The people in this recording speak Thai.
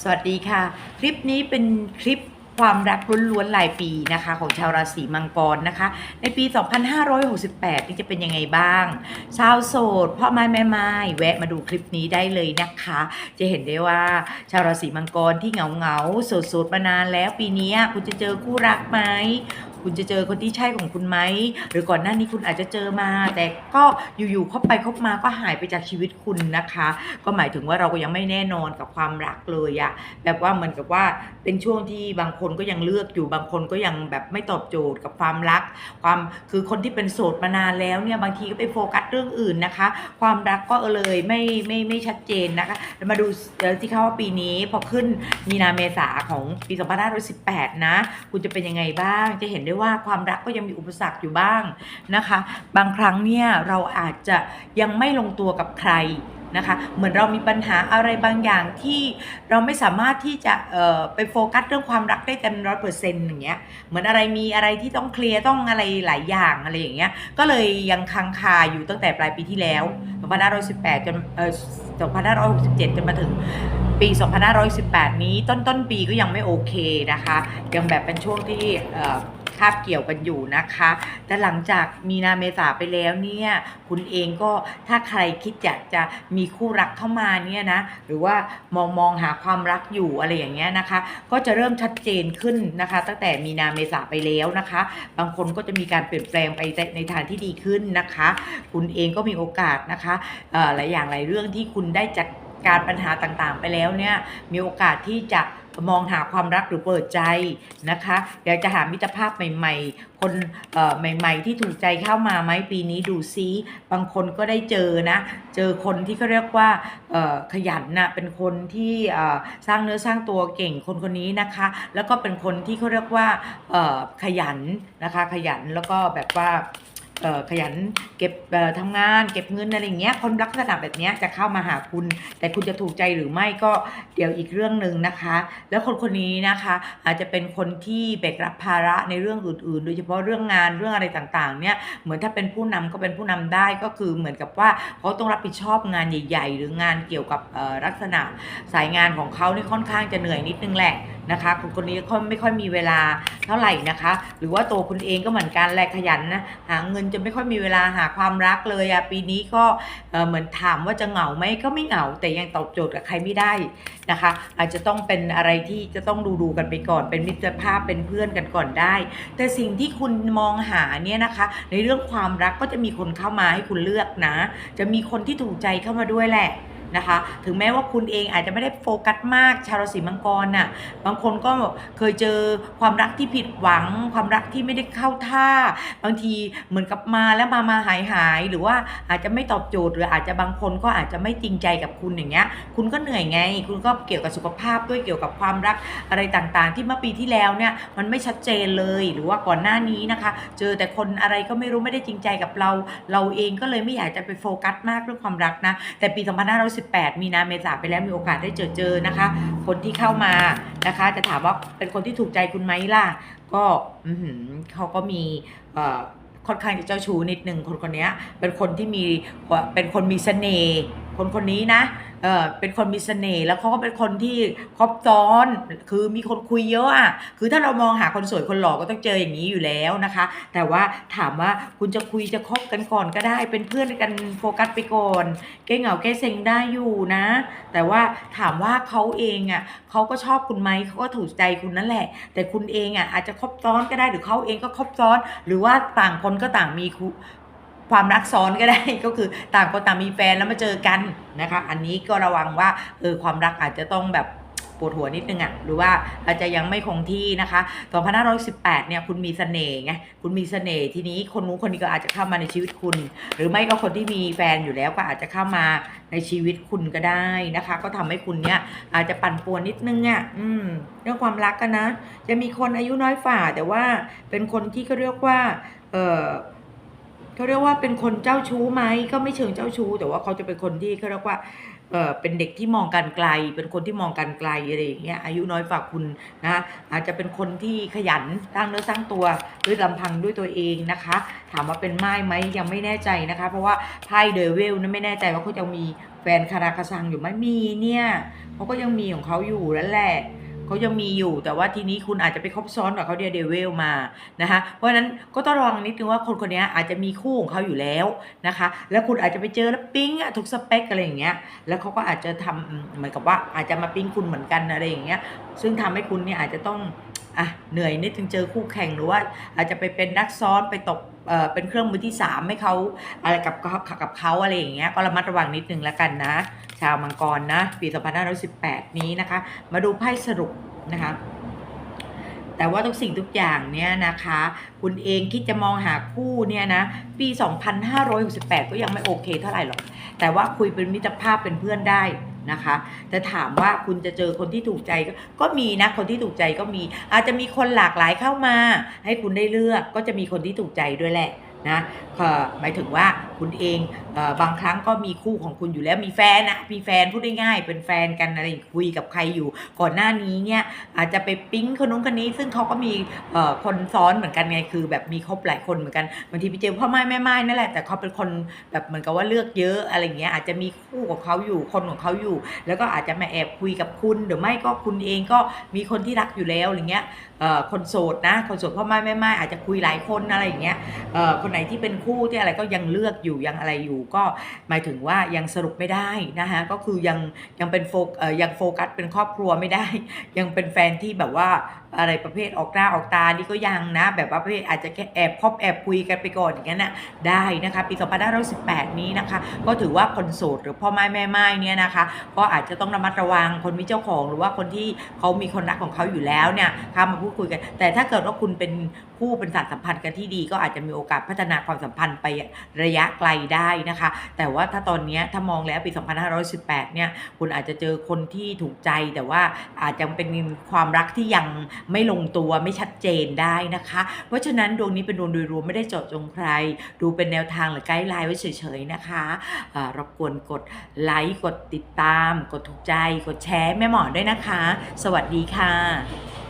สวัสดีค่ะ คลิปนี้เป็นคลิปความรักล้วนๆรายปีนะคะ ของชาวราศีมังกรนะคะ ในปี 2568 นี่จะเป็นยังไงบ้าง ชาวโสดพ่อไม้แม่ไม้แวะมาดูคลิปนี้ได้เลยนะคะ จะเห็นได้ว่าชาวราศีมังกรที่เหงาเงาๆโสดๆมานานแล้วปีนี้คุณจะเจอคู่รักไหม คุณจะเจอคนที่ใช่ของคุณไหมหรือก่อนหน้านี้คุณอาจจะเจอมา แต่ก็อยู่ๆคบไปคบมาก็หายไปจากชีวิตคุณนะคะ ก็หมายถึงว่าเราก็ยังไม่แน่นอนกับความรักเลยอะแบบว่าเหมือนกับว่าเป็นช่วงที่บางคนก็ยังเลือกอยู่บางคนก็ยังแบบไม่ตอบโจทย์กับความรัก ความคือคนที่เป็นโสดมานานแล้วเนี่ยบางทีก็ไปโฟกัสเรื่องอื่นนะคะ ความรักก็เลยไม่ไม่ไม่ชัดเจนนะคะแล้วมาดูเอ่อที่เขาว่าปีนี้พอขึ้นมีนาเมษาของปี 2518 นะ คุณจะเป็นยังไงบ้างจะเห็นได้ว่าความรักก็ยังมีอุปสรรคอยู่บ้างนะคะ บางครั้งเนี่ยเราอาจจะยังไม่ลงตัวกับใครนะคะเหมือนเรามีปัญหาอะไรบางอย่างที่เราไม่สามารถที่จะไปโฟกัสเรื่องความรักได้เต็มร้อยเปอร์เซ็นต์อย่างเงี้ยเหมือนอะไรมีอะไรที่ต้องเคลียร์ต้องอะไรหลายอย่างอะไรอย่างเงี้ยก็เลยยังค้างคาอยู่ตั้งแต่ปลายปีที่แล้ว2518จนเอ่อ2567จนมาถึงปี2518 นี้ต้นต้นปีก็ยังไม่โอเคนะคะ ยังแบบเป็นช่วงที่ คาบเกี่ยวกันอยู่นะคะ แต่หลังจากมีนาเมษาไปแล้วเนี่ยคุณเองก็ถ้าใครคิดอยากจะมีคู่รักเข้ามาเนี่ยนะหรือว่ามองมองหาความรักอยู่อะไรอย่างเงี้ยนะคะ ก็จะเริ่มชัดเจนขึ้นนะคะ ตั้งแต่มีนาเมษาไปแล้วนะคะ บางคนก็จะมีการเปลี่ยนแปลงไปในทางที่ดีขึ้นนะคะ คุณเองก็มีโอกาสนะคะหลายอย่างหลายเรื่องที่คุณได้จัดการปัญหาต่างๆ ไปแล้วเนี่ยมีโอกาสที่จะ มองหาความรักหรือเปิดใจนะคะอยากจะหามิตรภาพใหม่ ๆ คนเออใหม่ ๆ ที่ถูกใจเข้ามาไหมปีนี้ดูซิบางคนก็ได้เจอนะเจอคนที่เขาเรียกว่าเออขยันนะเป็นคนที่เออสร้างเนื้อสร้างตัวเก่งคนคนนี้นะคะ แล้วก็เป็นคนที่เขาเรียกว่าเออขยันนะคะขยันแล้วก็แบบว่า ขยันเก็บเอ่อทำงานเก็บเงินอะไรอย่างเงี้ยคนลักษณะแบบนี้จะเข้ามาหาคุณ แต่คุณจะถูกใจหรือไม่ก็เดี๋ยวอีกเรื่องหนึ่งนะคะ แล้วคนคนนี้นะคะอาจจะเป็นคนที่แบกรับภาระในเรื่องอื่น ๆ โดยเฉพาะเรื่องงานเรื่องอะไรต่างๆเนี่ยเหมือนถ้าเป็นผู้นำก็เป็นผู้นำได้ก็คือเหมือนกับว่าเขาต้องรับผิดชอบงานใหญ่ ๆ หรืองานเกี่ยวกับลักษณะสายงานของเขานี่ค่อนข้างจะเหนื่อยนิดนึงแหละ นะคะคนคนนี้ก็ไม่ค่อยมีเวลาเท่าไหร่นะคะ หรือว่าตัวคุณเองก็เหมือนกันแหละขยันนะหาเงินจะไม่ค่อยมีเวลาหาความรักเลยอะปีนี้ก็เหมือนถามว่าจะเหงาไหมก็ไม่เหงา แต่ยังตอบโจทย์กับใครไม่ได้นะคะ อาจจะต้องเป็นอะไรที่จะต้องดูดูกันไปก่อน เป็นมิตรภาพเป็นเพื่อนกันก่อนได้ แต่สิ่งที่คุณมองหาเนี่ยนะคะ ในเรื่องความรักก็จะมีคนเข้ามาให้คุณเลือกนะ จะมีคนที่ถูกใจเข้ามาด้วยแหละ นะคะ ถึงแม้ว่าคุณเองอาจจะไม่ได้โฟกัสมากชาวราศีมังกรน่ะบางคนก็เคยเจอความรักที่ผิดหวัง ความรักที่ไม่ได้เข้าท่า บางทีเหมือนกับมาแล้วมามาหายหายหรือว่าอาจจะไม่ตอบโจทย์หรืออาจจะบางคนก็อาจจะไม่จริงใจกับคุณอย่างเงี้ย คุณก็เหนื่อยไง คุณก็เกี่ยวกับสุขภาพด้วยเกี่ยวกับความรักอะไรต่างๆ ที่เมื่อปีที่แล้วเนี่ยมันไม่ชัดเจนเลยหรือว่าก่อนหน้านี้นะคะ เจอแต่คนอะไรก็ไม่รู้ไม่ได้จริงใจกับเรา เราเองก็เลยไม่อยากจะไปโฟกัสมากเรื่องความรักนะแต่ปี18 มีนาเมษาไปแล้วมีโอกาสได้เจอเจอนะคะ คนที่เข้ามานะคะ จะถามว่าเป็นคนที่ถูกใจคุณไหมล่ะ ก็เขาก็มีค่อนข้างจะเจ้าชู้นิดนึงคนคนนี้เป็นคนที่มีเป็นคนมีเสน่ห์ คนคนนี้นะเออเป็นคนมีเสน่ห์แล้วเขาก็เป็นคนที่ครบซ้อน คือมีคนคุยเยอะอะคือถ้าเรามองหาคนสวยคนหล่อก็ต้องเจออย่างนี้อยู่แล้วนะคะ แต่ว่าถามว่าคุณจะคุยจะคบกันก่อนก็ได้เป็นเพื่อนกันโฟกัสไปก่อนแก้เหงาแก้เซ็งได้อยู่นะ แต่ว่าถามว่าเขาเองอะเขาก็ชอบคุณไหมเขาก็ถูกใจคุณนั่นแหละ แต่คุณเองอะอาจจะคบซ้อนก็ได้หรือเขาเองก็คบซ้อน หรือว่าต่างคนก็ต่างมี ความรักซ้อนก็ได้ ก็คือต่างคนต่างมีแฟนแล้วมาเจอกันนะคะ อันนี้ก็ระวังว่าเออความรักอาจจะต้องแบบปวดหัวนิดนึงอะ่ะหรือว่าอาจจะยังไม่คงที่นะคะ2518เนี่ยคุณมีเสน่ห์ไงคุณมีเสน่ห์ทีนี้คนนู้นคนนี้ก็อาจจะเข้ามาในชีวิตคุณ หรือไม่ก็คนที่มีแฟนอยู่แล้วก็อาจจะเข้ามาในชีวิตคุณก็ได้นะคะ ก็ทำให้คุณเนี่ยอาจจะปั่นป่วนนิดนึงอะ่ะอืมเรื่องความรักกันนะ จะมีคนอายุน้อยฝ่าแต่ว่าเป็นคนที่เขาเรียกว่าเออ เขาเรียกว่าเป็นคนเจ้าชู้ไหมก็ไม่เชิงเจ้าชู้ แต่ว่าเขาจะเป็นคนที่เขาเรียกว่าเอ่อเป็นเด็กที่มองการไกล เป็นคนที่มองการไกลอะไรอย่างเงี้ยอายุน้อยฝากคุณนะคะอาจจะเป็นคนที่ขยันสร้างเนื้อสร้างตัวด้วยลำพังด้วยตัวเองนะคะ ถามว่าเป็นไม้ไหมยังไม่แน่ใจนะคะ เพราะว่าไพ่เดวิลนั้นไม่แน่ใจว่าเขาจะมีแฟนคาราคาซังอยู่ไหมมีเนี่ยเขาก็ยังมีของเขาอยู่แล้วแหละ เขายังมีอยู่แต่ว่าทีนี้คุณอาจจะไปคบซ้อนกับเขาเดียเดเวลมานะคะเพราะฉะนั้นก็ต้องระวังนิดนึงว่าคนคนนี้อาจจะมีคู่ของเขาอยู่แล้วนะคะ แล้วคุณอาจจะไปเจอแล้วปิ๊งถูกสเปคอะไรอย่างเงี้ยแล้วเขาก็อาจจะทำเหมือนกับว่าอาจจะมาปิ๊งคุณเหมือนกันอะไรอย่างเงี้ยซึ่งทำให้คุณเนี่ยอาจจะต้องอะเหนื่อยนิดถึงเจอคู่แข่งหรือว่าอาจจะไปเป็นนักซ้อนไปตกเอ่อเป็นเครื่องมือที่สามให้เขาอะไรกับเขากับเขาอะไรอย่างเงี้ยก็ระมัดระวังนิดนึงแล้วกันนะาวมังกรนะ ปี2518 นี้นะคะ มาดูไพ่สรุปนะคะ แต่ว่าทุกสิ่งทุกอย่างเนี่ยนะคะ คุณเองคิดจะมองหาคู่เนี่ยนะ ปี 2568 ก็ยังไม่โอเคเท่าไหร่หรอก แต่ว่าคุยเป็นมิตรภาพเป็นเพื่อนได้นะคะแต่ถามว่าคุณจะเจอคนที่ถูกใจก็มีนะคนที่ถูกใจก็มี อาจจะมีคนหลากหลายเข้ามา ให้คุณได้เลือกก็จะมีคนที่ถูกใจด้วยแหละนะหมายถึงว่าคุณเองอบางครั้งก็มีคู่ของคุณอยู่แล้วมีแฟนนะมีแฟนพูดได้ง่ายๆเป็นแฟนกันอะไรคุยกับใครอยู่ ก่อนหน้านี้เนี่ยอาจจะไปปิ๊งคนนู้นคนนี้ ซึ่งเขาก็มีคนซ้อนเหมือนกันไงคือ แบบมีคบหลายคนเหมือนกันบางทีไปเจอพ่อไม้แม่ไม้นั่นแหละแต่เขาเป็นคนแบบเหมือนกับว่าเลือกเยอะอะไรเงี้ยอาจจะมีคู่ของเขาอยู่คนของเขาอยู่ แล้วก็อาจจะมาแอบคุยกับคุณหรือไม่ก็คุณเองก็มีคนที่รักอยู่แล้วอะไรเงี้ยคนโสดนะคนโสดพ่อไม้แม่ไม้อาจจะคุยหลายคนอะไรอย่างเงี้ยคนไหนที่เป็นคู่ที่อะไรก็ยังเลือกอยู่ยังอะไรอยู่ก็หมายถึงว่ายังสรุปไม่ได้นะคะก็คือยังยังเป็นโฟยังโฟกัสเป็นครอบครัวไม่ได้ ยังเป็นแฟนที่แบบว่า อะไรประเภทออกหน้าออกตานี่ก็ยังนะ แบบว่าประเภทอาจจะแค่แอบคบแอบคุยกันไปก่อนอย่างนั้นนะได้นะคะ ปี2518 นี้นะคะ ก็ถือว่าคนโสดหรือพ่อไม้แม่ไม้เนี่ยนะคะ ก็อาจจะต้องระมัดระวังคนมีเจ้าของหรือว่าคนที่เขามีคนรักของเขาอยู่แล้วเนี่ยเข้ามาพูดคุยกัน แต่ถ้าเกิดว่าคุณเป็นคู่เป็นสารสัมพันธ์กันที่ดี ก็อาจจะมีโอกาสพัฒนาความสัมพันธ์ไประยะไกลได้นะคะ แต่ว่าถ้าตอนนี้ถ้ามองแล้วปี 2518 เนี่ยคุณอาจจะเจอคนที่ถูกใจแต่ว่าอาจจะเป็นความรักที่ยังไม่ลงตัวไม่ชัดเจนได้นะคะ เพราะฉะนั้นดวงนี้เป็นดวงโดยรวมไม่ได้เจาะจงใคร ดูเป็นแนวทางหรือไกด์ไลน์ไว้เฉยๆนะคะรบกวนกดไลค์กดติดตาม กดถูกใจ กดแชร์แม่หมอด้วยนะคะ สวัสดีค่ะ